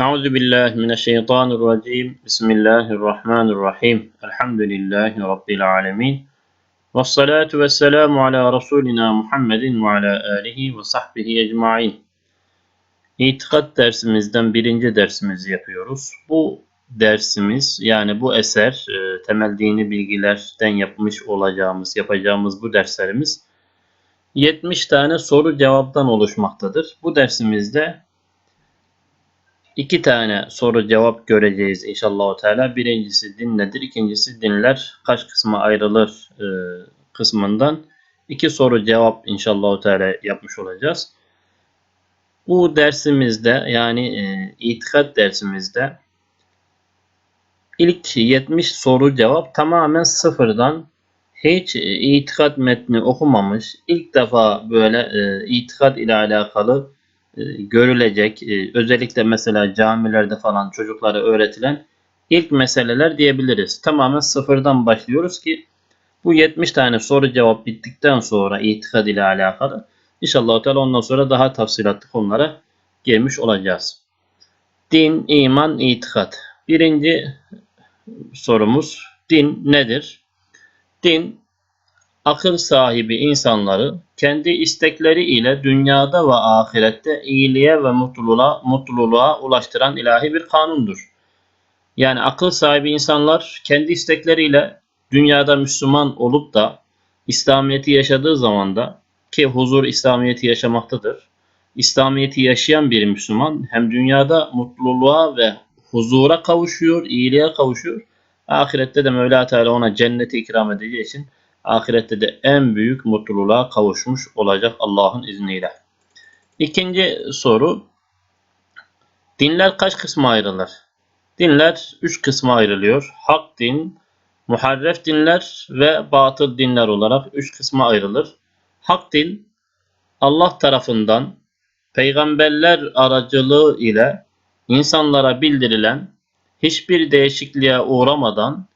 Euzu billahi mineşşeytanirracim. Bismillahirrahmanirrahim. Elhamdülillahi rabbil alamin. Ves salatu vesselamu ala rasulina Muhammedin ve ala alihi ve sahbihi ecmaîn. İtikat dersimizden birinci dersimizi yapıyoruz. Bu dersimiz yani bu eser e, temel dini bilgilerden yapmış olacağımız, yapacağımız bu derslerimiz 70 tane soru cevaptan oluşmaktadır. Bu dersimizde iki tane soru cevap göreceğiz inşallah Teala. Birincisi din nedir? İkincisi dinler kaç kısma ayrılır e, kısmından iki soru cevap inşallah Teala yapmış olacağız. Bu dersimizde yani e, itikat dersimizde ilk 70 soru cevap tamamen sıfırdan hiç e, itikat metni okumamış, ilk defa böyle e, itikat ile alakalı görülecek, e, özellikle mesela camilerde falan çocuklara öğretilen ilk meseleler diyebiliriz. Tamamen sıfırdan başlıyoruz ki bu 70 tane soru cevap bittikten sonra itikad ile alakalı inşallah Teala ondan sonra daha tafsilatlı konulara girmiş olacağız. Din, iman, itikat. Birinci sorumuz din nedir? Din akıl sahibi insanları kendi istekleri ile dünyada ve ahirette iyiliğe ve mutluluğa, mutluluğa ulaştıran ilahi bir kanundur. Yani akıl sahibi insanlar kendi istekleriyle dünyada Müslüman olup da İslamiyet'i yaşadığı zaman da ki huzur İslamiyet'i yaşamaktadır. İslamiyet'i yaşayan bir Müslüman hem dünyada mutluluğa ve huzura kavuşuyor, iyiliğe kavuşuyor. Ahirette de Mevla Teala ona cenneti ikram edeceği için ahirette de en büyük mutluluğa kavuşmuş olacak Allah'ın izniyle. İkinci soru. Dinler kaç kısma ayrılır? Dinler üç kısma ayrılıyor. Hak din, muharref dinler ve batıl dinler olarak üç kısma ayrılır. Hak din Allah tarafından peygamberler aracılığı ile insanlara bildirilen hiçbir değişikliğe uğramadan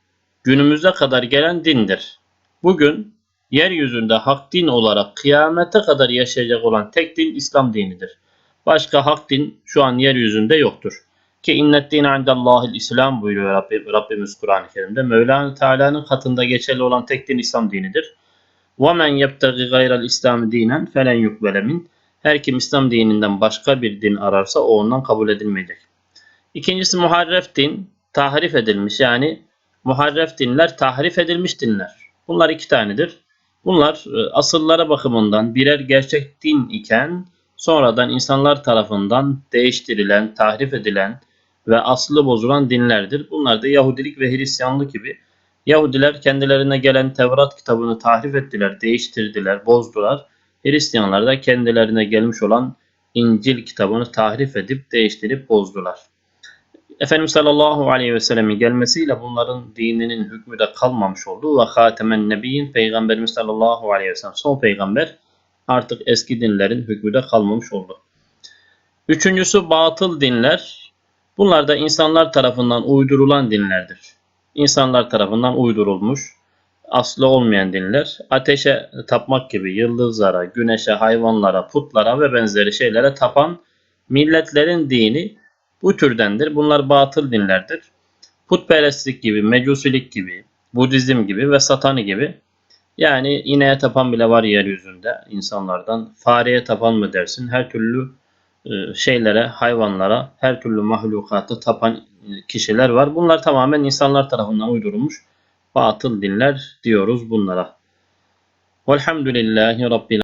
günümüze kadar gelen dindir. Bugün yeryüzünde hak din olarak kıyamete kadar yaşayacak olan tek din İslam dinidir. Başka hak din şu an yeryüzünde yoktur. Ki innet dine indallahil İslam buyuruyor Rabbim, Rabbimiz Kur'an-ı Kerim'de. Mevlana Teala'nın katında geçerli olan tek din İslam dinidir. وَمَنْ يَبْتَغِ غَيْرَ الْاِسْلَامِ دِينًا فَلَنْ يُقْبَلَ مِنْ Her kim İslam dininden başka bir din ararsa o ondan kabul edilmeyecek. İkincisi muharref din, tahrif edilmiş yani muharref dinler tahrif edilmiş dinler. Bunlar iki tanedir. Bunlar e, asıllara bakımından birer gerçek din iken sonradan insanlar tarafından değiştirilen, tahrif edilen ve aslı bozulan dinlerdir. Bunlar da Yahudilik ve Hristiyanlık gibi. Yahudiler kendilerine gelen Tevrat kitabını tahrif ettiler, değiştirdiler, bozdular. Hristiyanlar da kendilerine gelmiş olan İncil kitabını tahrif edip, değiştirip bozdular. Efendimiz sallallahu aleyhi ve sellemin gelmesiyle bunların dininin hükmü de kalmamış oldu. Ve hatemen nebiyyin peygamberimiz sallallahu aleyhi ve sellem son peygamber artık eski dinlerin hükmü de kalmamış oldu. Üçüncüsü batıl dinler. Bunlar da insanlar tarafından uydurulan dinlerdir. İnsanlar tarafından uydurulmuş, aslı olmayan dinler. Ateşe tapmak gibi yıldızlara, güneşe, hayvanlara, putlara ve benzeri şeylere tapan milletlerin dini bu türdendir. Bunlar batıl dinlerdir. Putperestlik gibi, mecusilik gibi, Budizm gibi ve satani gibi. Yani ineğe tapan bile var yeryüzünde insanlardan. Fareye tapan mı dersin? Her türlü e, şeylere, hayvanlara, her türlü mahlukata tapan kişiler var. Bunlar tamamen insanlar tarafından uydurulmuş batıl dinler diyoruz bunlara. Velhamdülillahi Rabbil